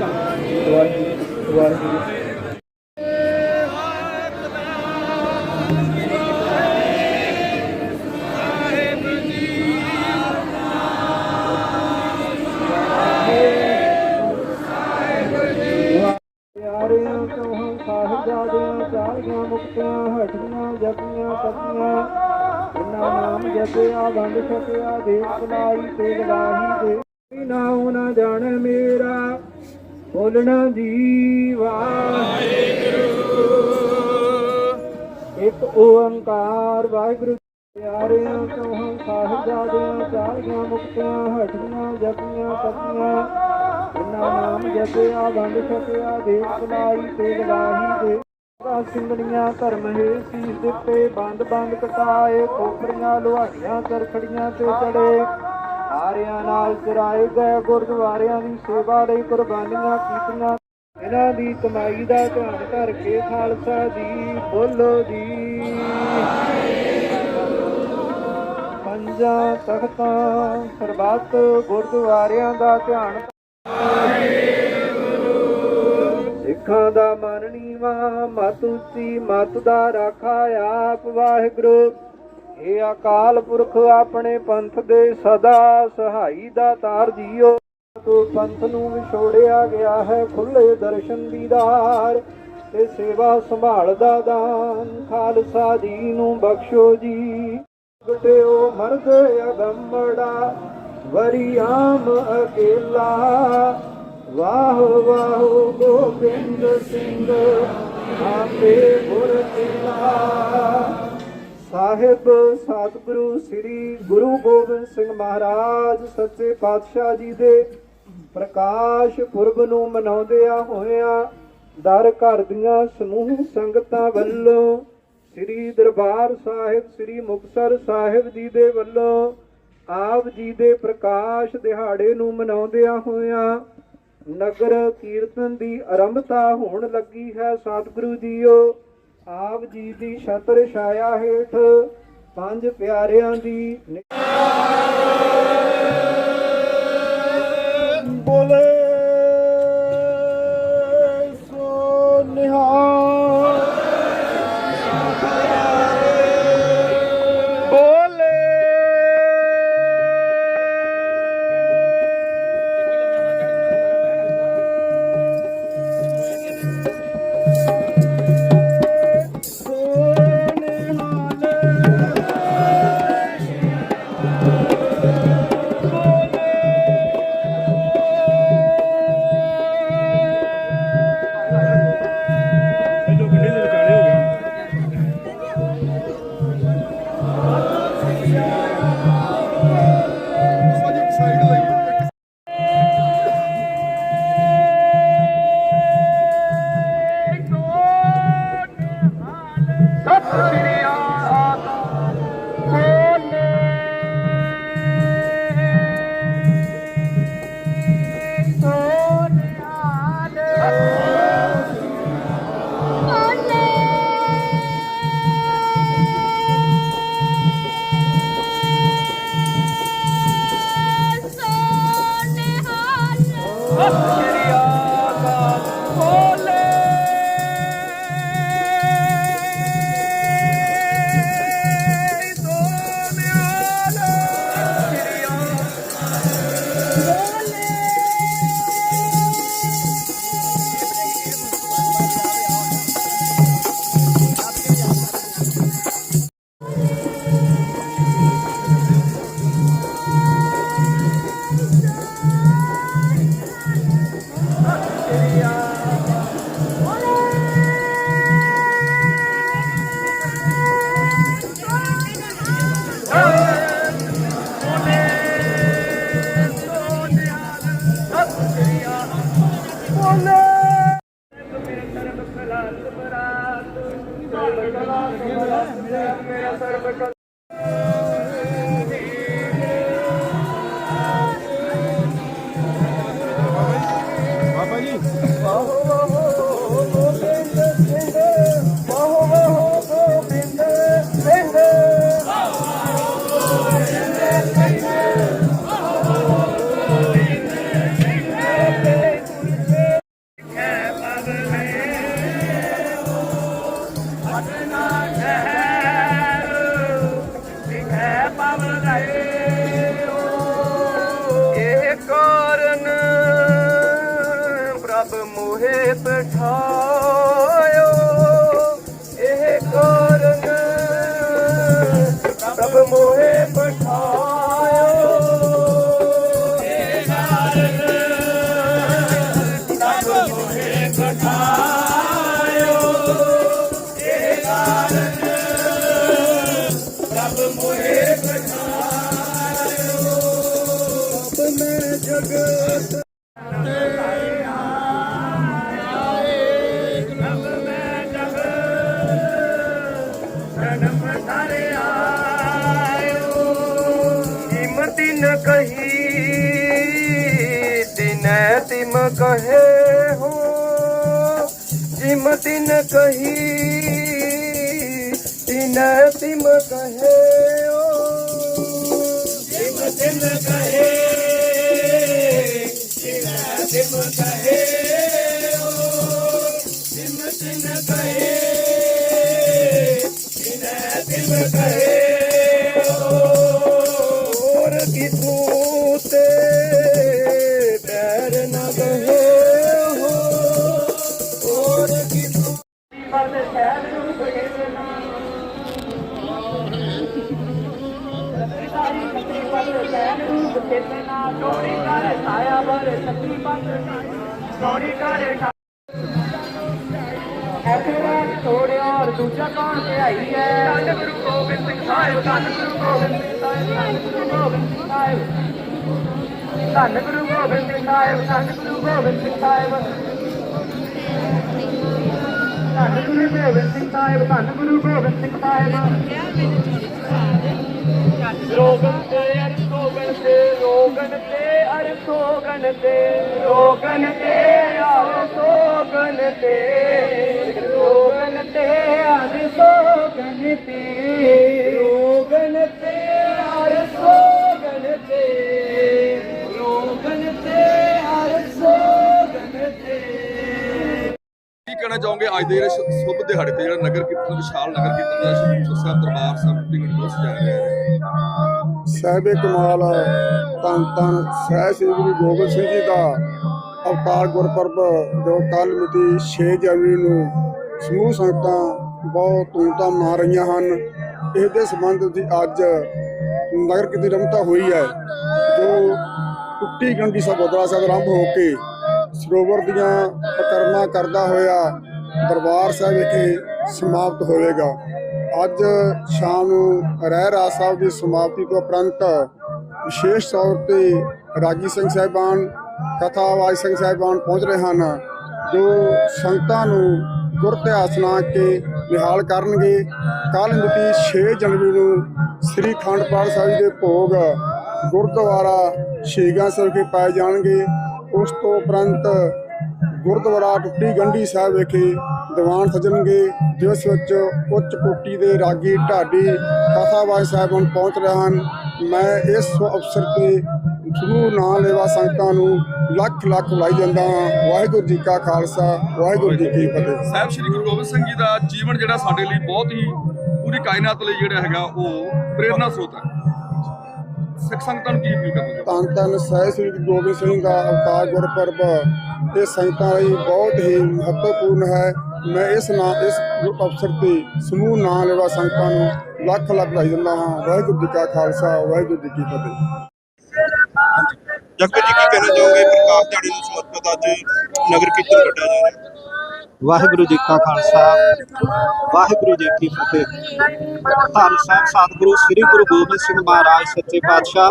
ਵਾਹਿਗੁਰੂ ਵਾਹਿਗੁਰੂ ਸਕਿਆ ਵੰਡ ਸਕਿਆ ਦੇਖ ਲਾਈ ਤੇ ਲਗਾਹੀ ਦੇ ਨਾ ਉਹਨਾਂ ਜਾਣ ਮੇਰਾ ਬੋਲਣਾ ਜੀਵਾ ਇੱਕ ਓੰਕਾਰ ਵਾਹਿਗੁਰੂ ਪਿਆਰਿਆਂ ਕਹਾਂ ਸਾਹਿਬਜ਼ਾਦਿਆਂ, ਚਾਲੀਆਂ ਮੁਕਤੀਆਂ ਹਟੀਆਂ ਜਪੀਆਂ ਤਪੀਆਂ ਇਨਾ ਨਾਮ ਜਪਿਆ, ਵੰਡ ਛਕਿਆ ਦੇਖ ਭਲਾਈ ਤੇ ਗਵਾਹੀ ਦੇ ਦਾ ਸਿੰਘਣੀਆਂ ਧਰਮ ਹੈ ਸੀਸ ਦਿੱਤੇ ਬੰਦ ਬੰਦ ਕਟਾਏ ਖੋਪਰੀਆਂ ਲੁਹਾਈਆਂ ਚਰਖੜੀਆਂ ਤੇ ਚੜੇ। ਸਾਰਿਆਂ ਨਾਲ ਚਰਾਏ ਗਏ ਗੁਰਦੁਆਰਿਆਂ ਦੀ ਸੇਵਾ ਲਈ ਕੁਰਬਾਨੀਆਂ ਕੀਤੀਆਂ। ਇਹਨਾਂ ਦੀ ਕਮਾਈ ਦਾ ਧਿਆਨ ਕਰਕੇ ਖਾਲਸਾ ਜੀ, ਬੋਲੋ ਜੀ। ਪੰਜਾਂ ਤਖਤਾਂ, ਸਰਬੱਤ ਗੁਰਦੁਆਰਿਆਂ ਦਾ ਧਿਆਨ। ਸਿੱਖਾਂ ਦਾ ਮਨ ਨੀਵਾ, ਮਤ ਉੱਚੀ, ਮਤ ਦਾ ਰਾਖਾ ਆਪ ਵਾਹਿਗੁਰੂ। ਇਹ ਅਕਾਲ ਪੁਰਖ ਆਪਣੇ ਪੰਥ ਦੇ ਸਦਾ ਸਹਾਈ ਦਾ ਤਾਰ ਜੀਓ। ਤੋ ਪੰਥ ਨੂੰ ਵਿਛੋੜਿਆ ਗਿਆ ਹੈ ਖੁੱਲੇ ਦਰਸ਼ਨ ਦੀਦਾਰ ਤੇ ਸੇਵਾ ਸੰਭਾਲ ਦਾਨ। ਖਾਲਸਾ ਜੀ ਨੂੰ ਬਖਸ਼ੋ ਜੀ। ਗਟਿਓ ਮਰਦ ਅਗੰਮੜਾ, ਵਰੀ ਆਮ ਅਕੇਲਾ। ਵਾਹ ਵਾਹ, ਗੋਬਿੰਦ ਸਿੰਘ, ਆਪੇ ਗੁਰ ਤੇਲਾ। ਸਾਹਿਬ, ਸਤਿਗੁਰੂ ਸ੍ਰੀ ਗੁਰੂ ਗੋਬਿੰਦ ਸਿੰਘ ਮਹਾਰਾਜ, ਸੱਚੇ ਪਾਤਸ਼ਾਹ ਜੀ ਦੇ ਪ੍ਰਕਾਸ਼ ਪੁਰਬ ਨੂੰ ਮਨਾਉਂਦਿਆਂ ਹੋਇਆਂ ਦਰ ਘਰ ਦੀਆਂ ਸਮੂਹ ਸੰਗਤਾਂ ਵੱਲੋਂ ਸ੍ਰੀ ਦਰਬਾਰ ਸਾਹਿਬ, ਸ੍ਰੀ ਮੁਕਤਸਰ ਸਾਹਿਬ ਜੀ ਦੇ ਵੱਲੋਂ ਆਪ ਜੀ ਦੇ ਪ੍ਰਕਾਸ਼ ਦਿਹਾੜੇ ਨੂੰ ਮਨਾਉਂਦਿਆਂ ਹੋਇਆਂ ਨਗਰ ਕੀਰਤਨ ਦੀ ਆਰੰਭਤਾ ਹੋਣ ਲੱਗੀ ਹੈ। ਸਤਿਗੁਰੂ ਜੀਓ ਆਪ ਜੀ ਦੀ ਛਤਰ ਛਾਇਆ ਹੇਠ ਪੰਜ ਪਿਆਰਿਆਂ ਦੀ ਨਿ- ਪ੍ਰਭ ਮੋਹਿ ਪਠਾਇਓ ਇਹ ਕਾਰਨ ਪ੍ਰਭ ਮੋਹਿ ਹਿੰਮਤੀ ਨ ਕਹੀ ਦਿਨੈ ਤਿਮ ਕਹੇ ਹੋ ਹਿੰਮਤੀ ਨ ਕਹੀ ਦਿਨੈ ਤਿਮ ਕਹੇ ਹੋ ਹਿੰਮਤੀ ਨ ਕਹੇ ਦਿਨੈ ਤਿਮ ਕਹੇ ਹੋ ਹਿੰਮਤੀ ਨ ਕਹੇ ਦਿਨੈ ਤਿਮ ਕਹੇ ਚੋਰੀ ਕਰ ਸਾਇਆ ਬਰ ਸੱਤੀ ਪੰਜ ਚੋਰੀ ਕਰ ਐਕੜਾ ਤੋੜਿਆ ਔਰ ਦੂਜਾ ਕੌਣ ਤੇ ਹੈ ਧੰਨ ਗੁਰੂ ਗੋਬਿੰਦ ਸਿੰਘ ਸਾਹਿਬ ਧੰਨ ਗੁਰੂ ਗੋਬਿੰਦ ਸਿੰਘ ਸਾਹਿਬ ਧੰਨ ਗੁਰੂ ਗੋਬਿੰਦ ਸਿੰਘ ਸਾਹਿਬ ਧੰਨ ਗੁਰੂ ਗੋਬਿੰਦ ਸਿੰਘ ਸਾਹਿਬ ਧੰਨ ਗੁਰੂ ਗੋਬਿੰਦ ਸਿੰਘ ਸਾਹਿਬ ਧੰਨ ਗੁਰੂ ਗੋਬਿੰਦ ਸਿੰਘ ਸਾਹਿਬ। ਧੰਨ ਗੁਰੂ ਗੋਬਿੰਦ ਸਿੰਘ ਸਾਹਿਬ ਰੋਗਨ ਤੇ ਅਰ ਅੱਜ ਦੇ ਜਿਹੜੇ ਸ਼ੁਭ ਦਿਹਾੜੇ ਤੇ ਜਿਹੜਾ ਨਗਰ ਕੀਰਤਨ, ਵਿਸ਼ਾਲ ਨਗਰ ਕੀਰਤਨ ਦਾ ਸ਼੍ਰੀ ਸਾਹਿਬ ਦਰਬਾਰ ਸਾਹਿਬ ਟਿਕਟ ਤੋਂ ਸਜਾਇਆ ਗਿਆ ਹੈ। ਸਾਹਿਬੇ ਕਮਾਲ ਧੰਨ ਧੰਨ ਸਹਿ ਸ੍ਰੀ ਗੁਰੂ ਗੋਬਿੰਦ ਸਿੰਘ ਜੀ ਦਾ ਅਵਤਾਰ ਗੁਰਪੁਰਬ, ਜੋ ਕੱਲ ਮਿਤੀ 6 ਜਨਵਰੀ ਨੂੰ ਸਮੂਹ ਸੰਗਤਾਂ ਬਹੁਤ ਧੂਮਧਾਮ ਮਨਾ ਰਹੀਆਂ ਹਨ। ਇਸ ਦੇ ਸੰਬੰਧ ਵਿੱਚ ਅੱਜ ਨਗਰ ਕੀਰਤਨ ਦੀ ਰਮਤਾ ਹੋਈ ਹੈ, ਜੋ ਟੁੱਟੀ ਗੰਢੀ ਸਾਹਿਬ ਗੁਰਦੁਆਰਾ ਸਾਹਿਬ ਆਰੰਭ ਹੋ ਕੇ ਸਰੋਵਰ ਦੀਆਂ ਪਕਰਮਾਂ ਕਰਦਾ ਹੋਇਆ ਦਰਬਾਰ ਸਾਹਿਬ ਵਿਖੇ ਸਮਾਪਤ ਹੋਵੇਗਾ। ਅੱਜ ਸ਼ਾਮ ਨੂੰ ਰਹਿ ਰਾਜ ਸਾਹਿਬ ਦੀ ਸਮਾਪਤੀ ਤੋਂ ਉਪਰੰਤ ਵਿਸ਼ੇਸ਼ ਤੌਰ ਤੇ ਰਾਗੀ ਸਿੰਘ ਸਾਹਿਬਾਨ ਕਥਾਵਾਜ ਸਿੰਘ ਸਾਹਿਬਾਨ ਪਹੁੰਚ ਰਹੇ ਹਨ, ਜੋ ਸੰਗਤਾਂ ਨੂੰ ਗੁਰ ਇਤਿਹਾਸ ਨਾਲ ਕੇ ਨਿਹਾਲ ਕਰਨਗੇ। ਕੱਲ ਮਿਤੀ 6 ਜਨਵਰੀ ਨੂੰ ਸ੍ਰੀ ਖੰਡ ਪਾਠ ਸਾਹਿਬ ਦੇ ਭੋਗ ਗੁਰਦੁਆਰਾ ਸ਼ੀਗਾ ਸਾਹਿਬ ਕੇ ਪਾਏ ਜਾਣਗੇ। ਉਸ ਤੋਂ ਉਪਰੰਤ ਗੁਰਦੁਆਰਾ ਟੁੱਟੀ ਗੰਢੀ ਸਾਹਿਬ ਵਿਖੇ ਦੀਵਾਨ ਸਜਣਗੇ, ਜਿਸ ਵਿੱਚ ਉੱਚ ਕੋਟੀ ਦੇ ਰਾਗੀ ਢਾਡੀ ਕਥਾਵਾਜ ਹੁਣ ਪਹੁੰਚ ਰਹੇ ਹਨ। ਮੈਂ ਇਸ ਅਵਸਰ ਤੇ ਸਮੂਹ ਨਾਂ ਲੈਵਾ ਸੰਗਤਾਂ ਨੂੰ ਲੱਖ ਲੱਖ ਵਧਾਈ ਜਾਂਦਾ ਹਾਂ। ਵਾਹਿਗੁਰੂ ਜੀ ਕਾ ਖਾਲਸਾ, ਵਾਹਿਗੁਰੂ ਜੀ ਕੀ ਫਤਿਹ। ਸਾਹਿਬ, ਸ਼੍ਰੀ ਗੁਰੂ ਗੋਬਿੰਦ ਸਿੰਘ ਜੀ ਦਾ ਜੀਵਨ ਜਿਹੜਾ ਸਾਡੇ ਲਈ ਬਹੁਤ ਹੀ ਪੂਰੀ ਕਾਇਨਾਤ ਲਈ ਜਿਹੜਾ ਹੈਗਾ, ਉਹ ਪ੍ਰੇਰਨਾ ਸਰੋਤ ਹੈ। ਸਿੱਖ ਸੰਗਤਾਂ ਨੂੰ ਕੀ ਅਪੀਲ ਕਰਨਾ ਚਾਹੋਗੇ ਧੰਨ ਧੰਨ ਸਹਿ ਸ੍ਰੀ ਗੁਰੂ ਗੋਬਿੰਦ ਸਿੰਘ ਦਾ ਅਵਤਾਰ ਗੁਰਪੁਰਬ। ਇਹ ਸੰਗਤਾਂ ਲਈ ਬਹੁਤ ਹੀ ਮਹੱਤਵਪੂਰਨ ਹੈ। ਮੈਂ ਇਸ ਨਾਂ ਇਸ ਅਵਸਰ ਤੇ ਸਮੂਹ ਨਾਂ ਲੈਵਾ ਸੰਗਤਾਂ ਨੂੰ ਲੱਖ ਲੱਖ ਵਧਾਈ ਦਿੰਦਾ ਹਾਂ। ਵਾਹਿਗੁਰੂ ਜੀ ਕਾ ਖਾਲਸਾ ਵਾਹਿਗੁਰੂ ਜੀ ਕੀ ਫਤਿਹ। ਜਗਤ ਜੀ ਕੀ ਕਹਿਣਾ ਚਾਹੋਗੇ? ਪ੍ਰਕਾਸ਼ ਦਿਹਾੜੇ ਨੂੰ ਸਮਰਪਿਤ ਅੱਜ ਨਗਰ ਕੀਰਤਨ ਕੱਢਿਆ ਜਾ ਰਿਹਾ। ਹੈ ਵਾਹਿਗੁਰੂ ਜੀ ਕਾ ਖਾਲਸਾ, ਵਾਹਿਗੁਰੂ ਜੀ ਕੀ ਫਤਿਹ। ਧੰਨ ਸਾਹਿਬ, ਸਤਿਗੁਰੂ ਸ੍ਰੀ ਗੁਰੂ ਗੋਬਿੰਦ ਸਿੰਘ ਮਹਾਰਾਜ, ਸੱਚੇ ਪਾਤਸ਼ਾਹ,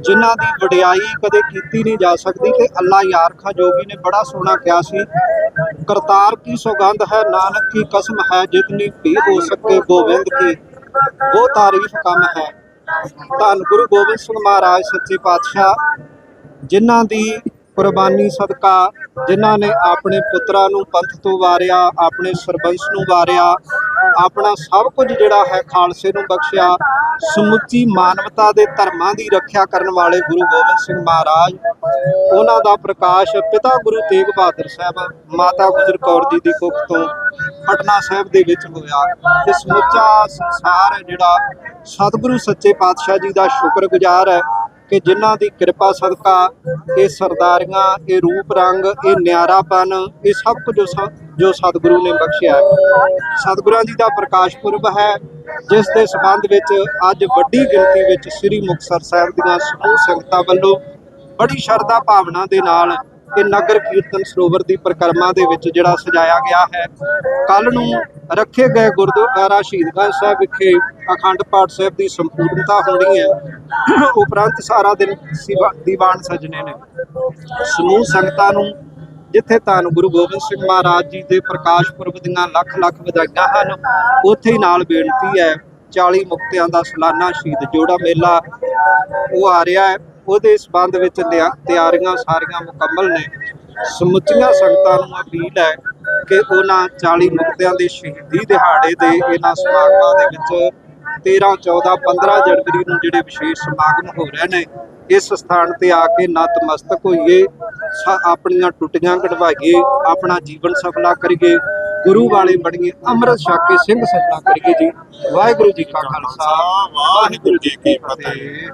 ਜਿਨ੍ਹਾਂ ਦੀ ਵਡਿਆਈ ਕਦੇ ਕੀਤੀ ਨਹੀਂ ਜਾ ਸਕਦੀ ਤੇ ਅੱਲਾ ਯਾਰ ਖਾਂ ਜੋਗੀ ਨੇ ਬੜਾ ਸੋਹਣਾ ਕਿਹਾ ਸੀ, ਕਰਤਾਰ ਕੀ ਸੌਗੰਧ ਹੈ, ਨਾਨਕ ਕੀ ਕਸਮ ਹੈ, ਜਿਤਨੀ ਵੀ ਹੋ ਸਕੇ ਗੋਬਿੰਦ ਕੀ। ਉਹ ਤਾਰੀਫ ਕੰਮ ਹੈ। ਧੰਨ ਗੁਰੂ ਗੋਬਿੰਦ ਸਿੰਘ ਮਹਾਰਾਜ, ਸੱਚੇ ਪਾਤਸ਼ਾਹ, ਜਿਨ੍ਹਾਂ ਦੀ ਕੁਰਬਾਨੀ ਸਦਕਾ, ਜਿਨ੍ਹਾਂ ਨੇ ਆਪਣੇ ਪੁੱਤਰਾਂ ਨੂੰ ਪੰਥ ਤੋਂ ਵਾਰਿਆ, ਆਪਣੇ ਸਰਬੰਸ ਨੂੰ ਵਾਰਿਆ, ਆਪਣਾ ਸਭ ਕੁਝ ਜਿਹੜਾ ਹੈ ਖਾਲਸੇ ਨੂੰ ਬਖਸ਼ਿਆ, ਸਮੁੱਚੀ ਮਾਨਵਤਾ ਦੇ ਧਰਮਾਂ ਦੀ ਰੱਖਿਆ ਕਰਨ ਵਾਲੇ ਗੁਰੂ ਗੋਬਿੰਦ ਸਿੰਘ ਮਹਾਰਾਜ, ਉਹਨਾਂ ਦਾ ਪ੍ਰਕਾਸ਼ ਪਿਤਾ ਗੁਰੂ ਤੇਗ ਬਹਾਦਰ ਸਾਹਿਬ, ਮਾਤਾ ਗੁਜਰ ਕੌਰ ਜੀ ਦੀ ਕੁੱਖ ਤੋਂ ਪਟਨਾ ਸਾਹਿਬ ਦੇ ਵਿੱਚ ਹੋਇਆ। ਤੇ ਸਮੁੱਚਾ ਸੰਸਾਰ ਹੈ ਜਿਹੜਾ ਸਤਿਗੁਰੂ ਸੱਚੇ ਪਾਤਸ਼ਾਹ ਜੀ ਦਾ ਸ਼ੁਕਰਗੁਜ਼ਾਰ ਹੈ। ਕਿ ਜਿਨ੍ਹਾਂ ਦੀ ਕਿਰਪਾ ਸਦਕਾ ਇਹ ਸਰਦਾਰੀਆਂ, ਇਹ ਰੂਪ ਰੰਗ, ਇਹ ਨਿਆਰਾਪਨ, ਇਹ ਸਭ ਕੁਝ ਸ- ਜੋ ਸਤਿਗੁਰੂ ਨੇ ਬਖਸ਼ਿਆ ਸਤਿਗੁਰਾਂ ਜੀ ਦਾ ਪ੍ਰਕਾਸ਼ ਪੁਰਬ ਹੈ, ਜਿਸ ਦੇ ਸਬੰਧ ਵਿੱਚ ਅੱਜ ਵੱਡੀ ਗਿਣਤੀ ਵਿੱਚ ਸ੍ਰੀ ਮੁਕਤਸਰ ਸਾਹਿਬ ਦੀਆਂ ਸਮੂਹ ਸੰਗਤਾਂ ਵੱਲੋਂ ਬੜੀ ਸ਼ਰਧਾ ਭਾਵਨਾ ਦੇ ਨਾਲ ਇਹ ਨਗਰ ਕੀਰਤਨ ਸਰੋਵਰ ਦੀ ਪਰਿਕਰਮਾ ਦੇ ਵਿੱਚ ਜਿਹੜਾ ਸਜਾਇਆ ਗਿਆ ਹੈ। ਕੱਲ ਨੂੰ ਰੱਖੇ ਗਏ ਗੁਰਦੁਆਰਾ ਸ਼ਹੀਦਗੰਜ ਸਾਹਿਬ ਵਿਖੇ ਅਖੰਡ ਪਾਠ ਸਾਹਿਬ ਦੀ ਸੰਪੂਰਨਤਾ ਹੋਣੀ ਹੈ। ਉਪਰੰਤ ਸਾਰਾ ਦਿਨ ਦੀਵਾਨ ਸਜਣੇ ਨੇ। ਸਮੂਹ ਸੰਗਤਾਂ ਨੂੰ ਜਿੱਥੇ ਧੰਨ ਗੁਰੂ ਗੋਬਿੰਦ ਸਿੰਘ ਮਹਾਰਾਜ ਜੀ ਦੇ ਪ੍ਰਕਾਸ਼ ਪੁਰਬ ਦੀਆਂ ਲੱਖ ਲੱਖ ਵਧਾਈਆਂ ਹਨ, ਉੱਥੇ ਹੀ ਨਾਲ ਬੇਨਤੀ ਹੈ 40 ਮੁਕਤਿਆਂ ਦਾ ਸਾਲਾਨਾ ਸ਼ਹੀਦ ਜੋੜਾ ਮੇਲਾ ਉਹ ਆ ਰਿਹਾ ਹੈ। ਉਹਦੇ ਸਬੰਧ ਵਿੱਚ ਤਿਆਰੀਆਂ ਸਾਰੀਆਂ ਮੁਕੰਮਲ ਨੇ। ਸਮੁੱਚੀਆਂ ਸੰਗਤਾਂ ਨੂੰ ਅਪੀਲ ਹੈ ਕਿ ਉਹਨਾਂ 40 ਮੁਕਤਿਆਂ ਦੇ ਸ਼ਹੀਦੀ ਦਿਹਾੜੇ ਦੇ ਇਹਨਾਂ ਸਮਾਗਮਾਂ ਦੇ ਵਿੱਚ 13 14 15 ਜਨਵਰੀ ਨੂੰ ਜਿਹੜੇ ਵਿਸ਼ੇਸ਼ ਸਮਾਗਮ ਹੋ ਰਹੇ ਨੇ, ਇਸ ਸਥਾਨ ਤੇ ਆ ਕੇ ਨਤਮਸਤਕ ਹੋਈਏ, ਸਾ- ਆਪਣੀਆਂ ਟੁੱਟੀਆਂ ਕਢਵਾਈਏ, ਆਪਣਾ ਜੀਵਨ ਸਫਲਾ ਕਰੀਏ, ਗੁਰੂ ਵਾਲੇ ਬਣੀਏ, ਅੰਮ੍ਰਿਤ ਛਕ ਕੇ ਸਿੰਘ ਸਜਣਾ ਕਰੀਏ ਜੀ। ਵਾਹਿਗੁਰੂ ਜੀ ਕਾ ਖਾਲਸਾ, ਵਾਹਿਗੁਰੂ ਜੀ ਕੀ ਫਤਿਹ।